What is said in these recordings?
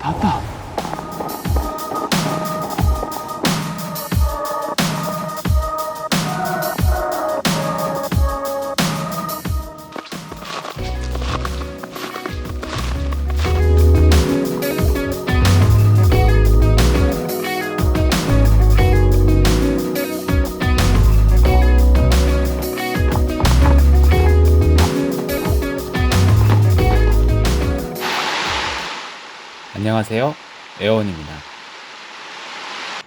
다 왔다. 안녕하세요. 에원입니다.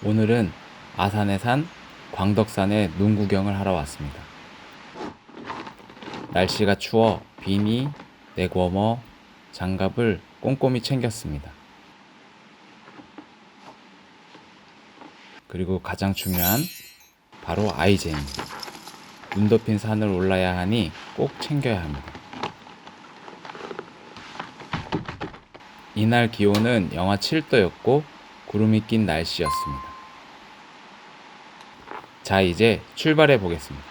오늘은 아산의 산 광덕산에 눈 구경을 하러 왔습니다. 날씨가 추워 비니, 내궈머, 장갑을 꼼꼼히 챙겼습니다. 그리고 가장 중요한 바로 아이젠입니다. 눈 덮인 산을 올라야 하니 꼭 챙겨야 합니다. 이날 기온은 영하 7도였고 구름이 낀 날씨였습니다. 자, 이제 출발해 보겠습니다.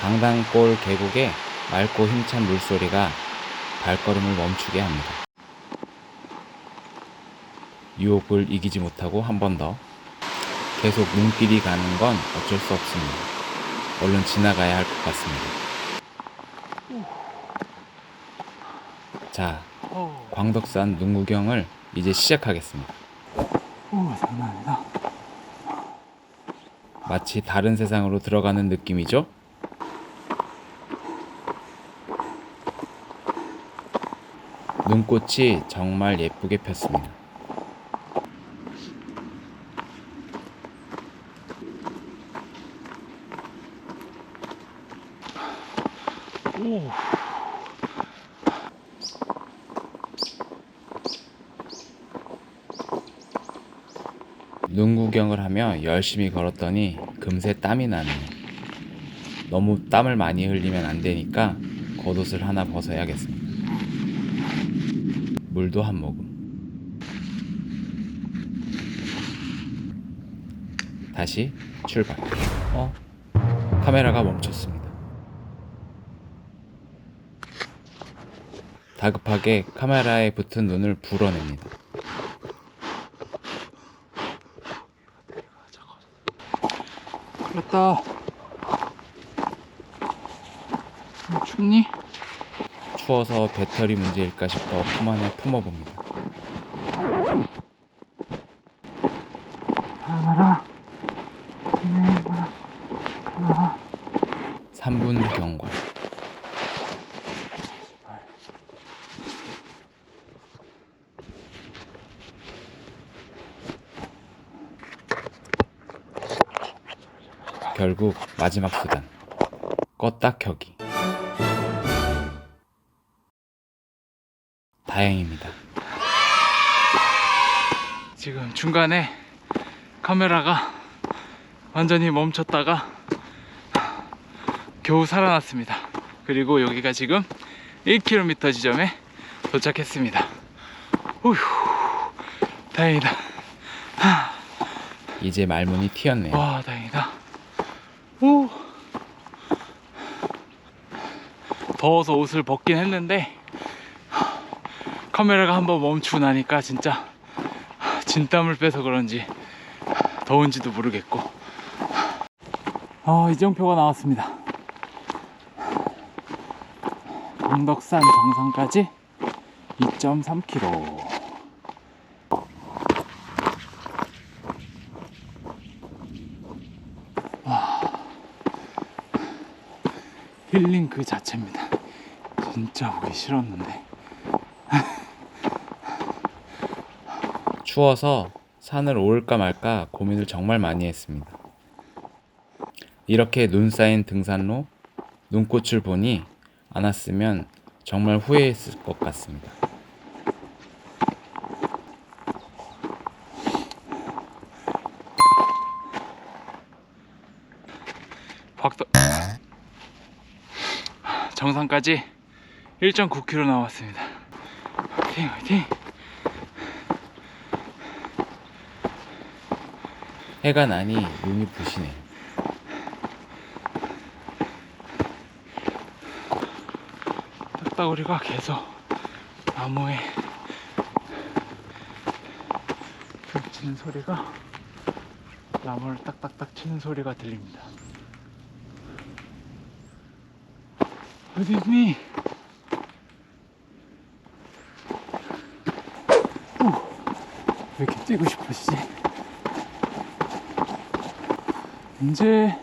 강당골 계곡에 맑고 힘찬 물소리가 발걸음을 멈추게 합니다. 유혹을 이기지 못하고 한 번 더. 계속 눈길이 가는 건 어쩔 수 없습니다. 얼른 지나가야 할 것 같습니다. 자, 광덕산 눈 구경을 이제 시작하겠습니다. 오, 장난 아니다. 마치 다른 세상으로 들어가는 느낌이죠? 눈꽃이 정말 예쁘게 폈습니다. 오, 눈 구경을 하며 열심히 걸었더니 금세 땀이 나네요. 너무 땀을 많이 흘리면 안 되니까 겉옷을 하나 벗어야겠습니다. 물도 한 모금. 다시 출발. 어? 카메라가 멈췄습니다. 다급하게 카메라에 붙은 눈을 불어냅니다. 좀 춥니? 추워서 배터리 문제일까 싶어 품 안에 품어봅니다. 하나. 3분 경과. 결국 마지막 수단. 껐다 켜기. 다행입니다. 지금 중간에 카메라가 완전히 멈췄다가 겨우 살아났습니다. 그리고 여기가 지금 1km 지점에 도착했습니다. 우휴, 다행이다. 이제 말문이 튀었네요. 와, 다행이다. 오. 더워서 옷을 벗긴 했는데 카메라가 한번 멈추고 나니까 진짜 진땀을 빼서 그런지 더운지도 모르겠고. 아 이정표가 나왔습니다. 강덕산 정상까지 2.3km 힐링 그 자체입니다 진짜 보기 싫었는데 추워서 산을 오를까 말까 고민을 정말 많이 했습니다. 이렇게 눈 쌓인 등산로, 눈꽃을 보니 안 왔으면 정말 후회했을 것 같습니다. 박도 정상까지 1.9km 남았습니다. 화이팅 화이팅. 해가 나니 눈이 부시네요. 딱따구리가 계속 나무에 불 치는 소리가 나무를 딱딱딱 치는 소리가 들립니다. 어디 있니? 오, 왜 이렇게 뛰고 싶어지지? 이제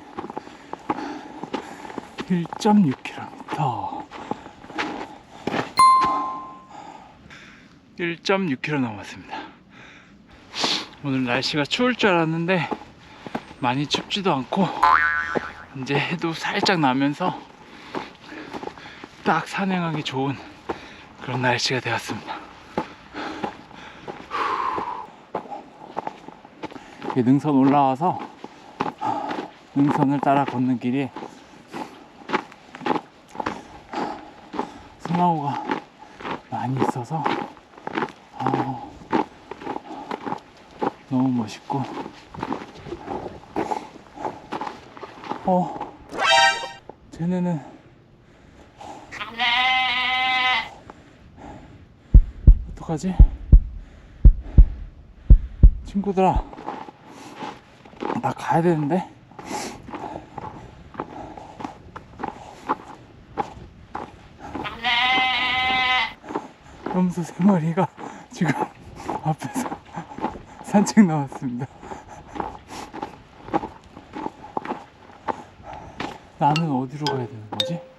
1.6km. 1.6km 남았습니다. 오늘 날씨가 추울 줄 알았는데 많이 춥지도 않고 이제 해도 살짝 나면서 딱 산행하기 좋은 그런 날씨가 되었습니다. 이 능선 올라와서 능선을 따라 걷는 길이 소나무가 많이 있어서 아, 너무 멋있고 어 쟤네는 어떡하지? 친구들아 나 가야 되는데 염소 세 마리가 지금 앞에서 산책 나왔습니다. 나는 어디로 가야 되는 거지?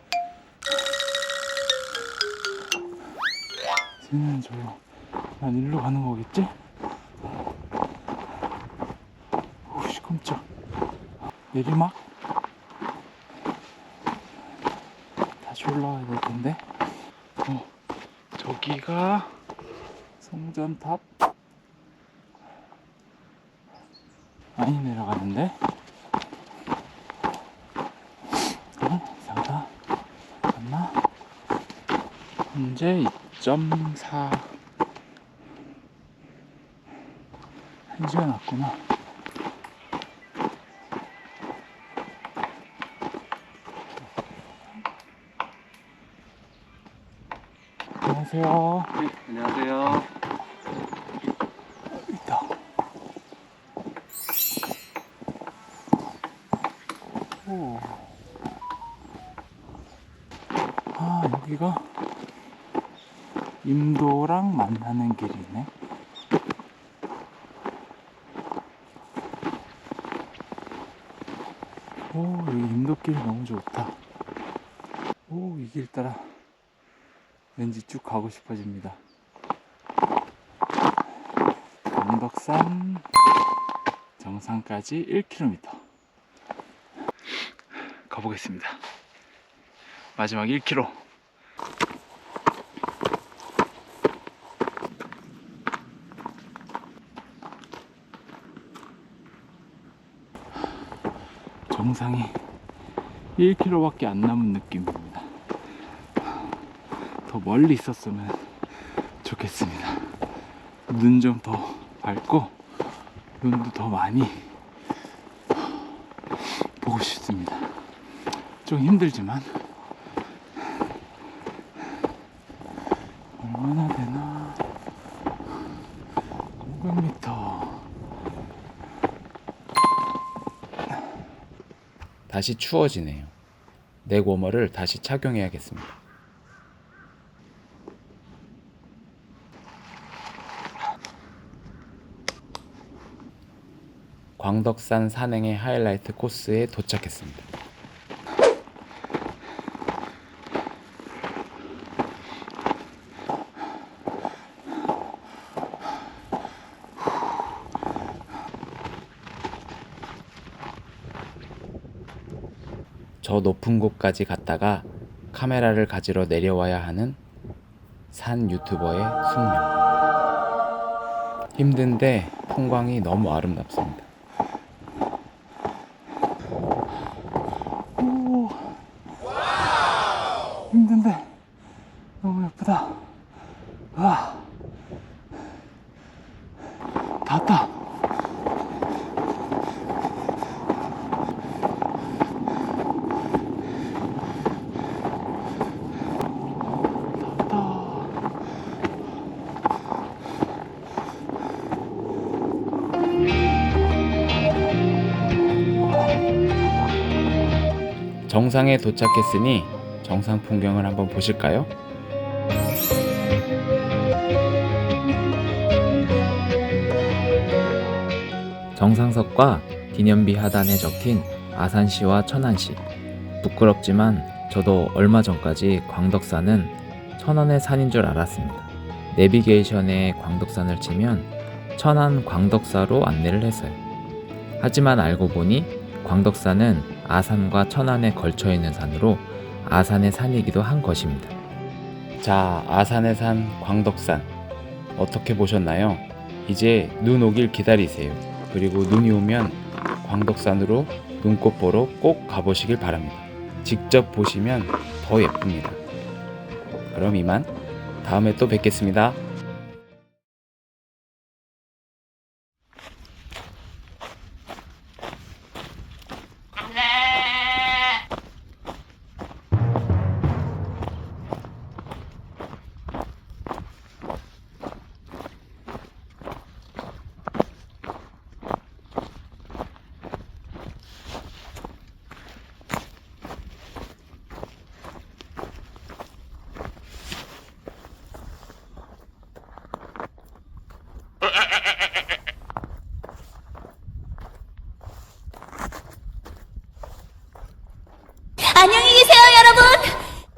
쟤는 저요. 난 일로 가는 거겠지? 오씨 깜짝. 내리막? 다시 올라가야 될 텐데. 어, 저기가 성전탑? 많이 내려가는데? 어? 이상하다. 맞나? 현재 2.4 1시간 왔구나. 안녕하세요. 네, 안녕하세요. 있다. 오. 아, 여기가 임도랑 만나는 길이네. 오, 여기 임도길 너무 좋다. 오, 이 길 따라 왠지 쭉 가고 싶어집니다. 언덕산 정상까지 1km 가보겠습니다. 마지막 1km. 정상이 1km밖에 안 남은 느낌입니다. 더 멀리 있었으면 좋겠습니다. 눈 좀 더 밝고 눈도 더 많이 보고 싶습니다. 좀 힘들지만 얼마나 되나 500m 다시 추워지네요. 넥 워머를 다시 착용해야겠습니다. 광덕산 산행의 하이라이트 코스에 도착했습니다. 저 높은 곳까지 갔다가 카메라를 가지러 내려와야 하는 산 유튜버의 숙명. 힘든데 풍광이 너무 아름답습니다. 정상에 도착했으니 정상 풍경을 한번 보실까요? 정상석과 기념비 하단에 적힌 아산시와 천안시. 부끄럽지만 저도 얼마 전까지 광덕산은 천안의 산인 줄 알았습니다. 내비게이션에 광덕산을 치면 천안 광덕사로 안내를 했어요. 하지만 알고 보니 광덕산은 아산과 천안에 걸쳐 있는 산으로 아산의 산이기도 한 것입니다. 자, 아산의 산 광덕산 어떻게 보셨나요? 이제 눈 오길 기다리세요. 그리고 눈이 오면 광덕산으로 눈꽃 보러 꼭 가보시길 바랍니다. 직접 보시면 더 예쁩니다. 그럼 이만 다음에 또 뵙겠습니다.